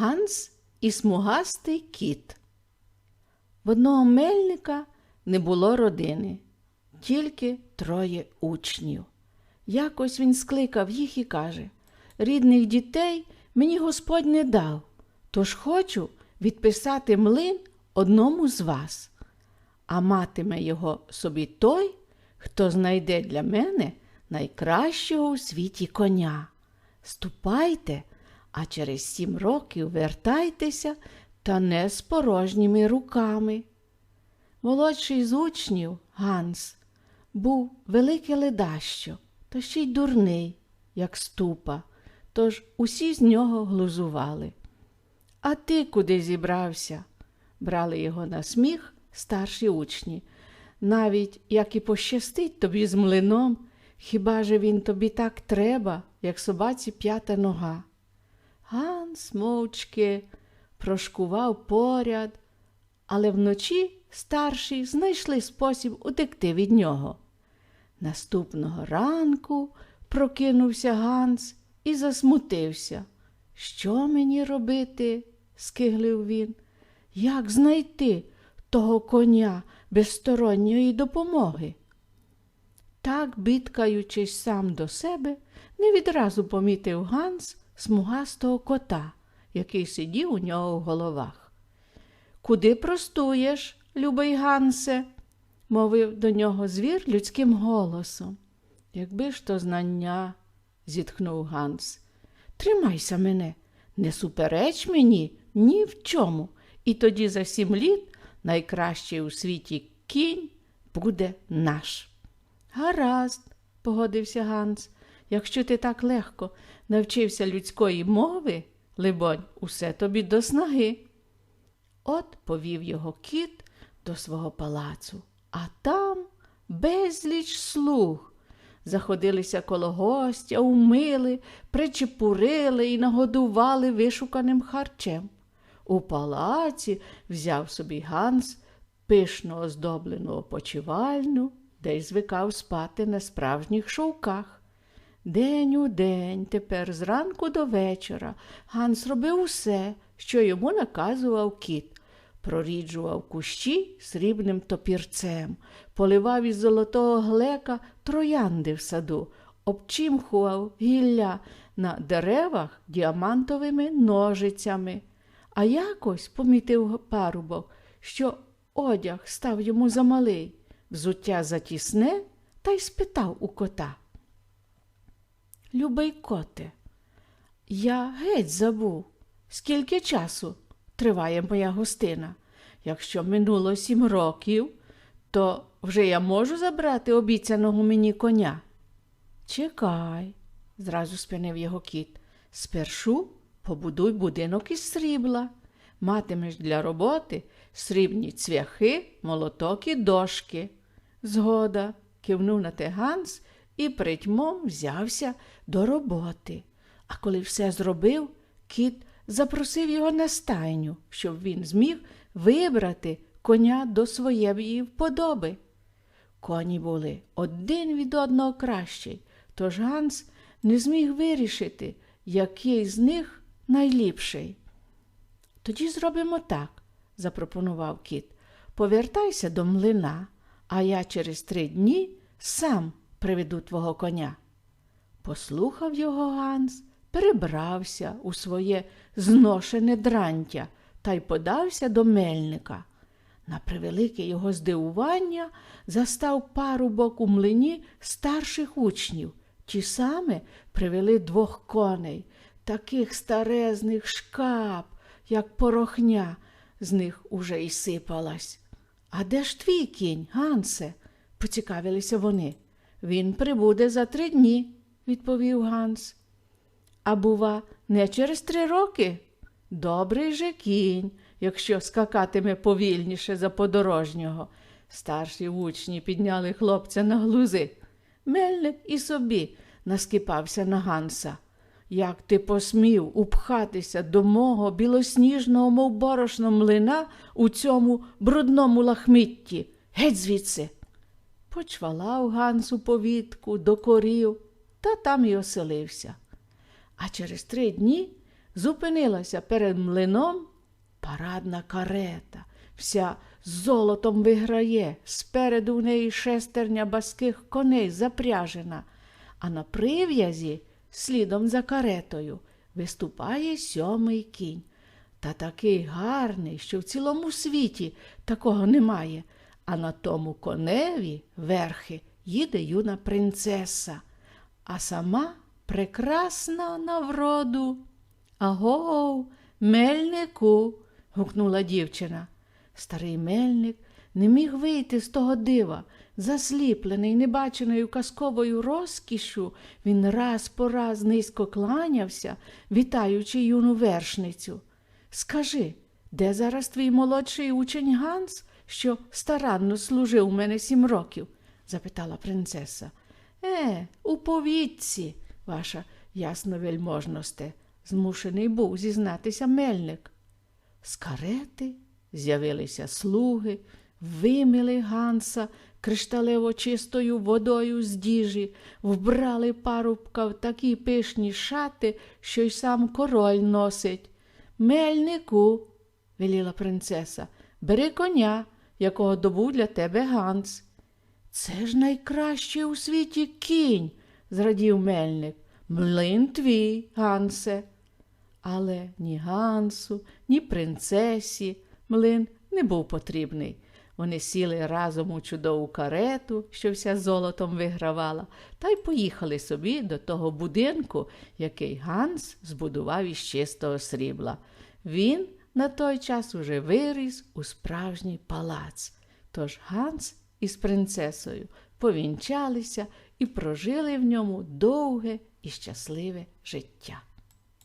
Ганс і смугастий кіт. В одного мельника не було родини, тільки троє учнів. Якось він скликав їх і каже: Рідних дітей мені Господь не дав, тож хочу відписати млин одному з вас, а матиме його собі той, хто знайде для мене найкращого у світі коня. Ступайте, а через сім років вертайтеся та не з порожніми руками. Молодший з учнів, Ганс, був велике ледащо, та ще й дурний, як ступа, тож усі з нього глузували. А ти куди зібрався? Брали його на сміх старші учні. Навіть як і пощастить тобі з млином, хіба же він тобі так треба, як собаці п'ята нога? Ганс мовчки прошкував поряд, але вночі старші знайшли спосіб утекти від нього. Наступного ранку прокинувся Ганс і засмутився. Що мені робити? скиглив він. Як знайти того коня без сторонньої допомоги? Так, бідкаючись сам до себе, не відразу помітив Ганс смугастого кота, який сидів у нього в головах. Куди простуєш, любий Гансе? мовив до нього звір людським голосом. Якби ж то знання, зітхнув Ганс. Тримайся мене, не супереч мені ні в чому, і тоді за сім літ найкращий у світі кінь буде наш. Гаразд, погодився Ганс, якщо ти так легко навчився людської мови, либонь, усе тобі до снаги. От повів його кіт до свого палацу, а там безліч слуг. Заходилися коло гостя, умили, причепурили і нагодували вишуканим харчем. У палаці взяв собі Ганс пишно оздоблену опочивальню, де й звикав спати на справжніх шовках. День у день, тепер зранку до вечора, Ганс робив усе, що йому наказував кіт. Проріджував кущі срібним топірцем, поливав із золотого глека троянди в саду, обчимхував гілля на деревах діамантовими ножицями. А якось помітив парубок, що одяг став йому замалий, взуття затісне, та й спитав у кота. Любий коте, я геть забув, скільки часу триває моя гостина. Якщо минуло сім років, то вже я можу забрати обіцяного мені коня. Чекай, зразу спинив його кіт. Спершу побудуй будинок із срібла. Матимеш для роботи срібні цвяхи, молоток і дошки. Згода, кивнув на те Ганс і притьмом взявся до роботи. А коли все зробив, кіт запросив його на стайню, щоб він зміг вибрати коня до своєї вподоби. Коні були один від одного кращий, тож Ганс не зміг вирішити, який з них найліпший. Тоді зробимо так, запропонував кіт. Повертайся до млина, а я через три дні сам приведу твого коня. Послухав його Ганс, перебрався у своє зношене дрантя та й подався до мельника. На превелике його здивування застав парубок у млині старших учнів. Ті саме привели двох коней, таких старезних шкап, як порохня, з них уже й сипалась. А де ж твій кінь, Гансе? поцікавилися вони. Він прибуде за три дні, відповів Ганс. А бува, не через три роки? Добрий же кінь, якщо скакатиме повільніше за подорожнього. Старші учні підняли хлопця на глузи. Мельник і собі наскипався на Ганса. Як ти посмів упхатися до мого білосніжного, мов борошно млина у цьому брудному лахмитті? Геть звідси. Почвалав Ганс у повітку, докорів, та там й оселився. А через три дні зупинилася перед млином парадна карета, вся золотом виграє, спереду в неї шестерня баских коней запряжена, а на прив'язі, слідом за каретою, виступає сьомий кінь. Та такий гарний, що в цілому світі такого немає. А на тому коневі верхи їде юна принцеса, а сама прекрасна на вроду. Агов, мельнику. гукнула дівчина. Старий мельник не міг вийти з того дива. Засліплений небаченою казковою розкішю, він раз по раз низько кланявся, вітаючи юну вершницю. Скажи, де зараз твій молодший учень Ганс, що старанно служив у мене сім років? запитала принцеса. Е, у повітці, ваша ясновельможносте, змушений був зізнатися мельник. З карети з'явилися слуги, вимили Ганса кришталево чистою водою з діжі, вбрали парубка в такі пишні шати, що й сам король носить. Мельнику, веліла принцеса, бери коня, якого добув для тебе Ганс. Це ж найкращий у світі кінь, зрадів мельник. Млин твій, Гансе. Але ні Гансу, ні принцесі млин не був потрібний. Вони сіли разом у чудову карету, що вся золотом вигравала, та й поїхали собі до того будинку, який Ганс збудував із чистого срібла. Він на той час уже виріс у справжній палац. Тож Ганс із принцесою повінчалися і прожили в ньому довге і щасливе життя.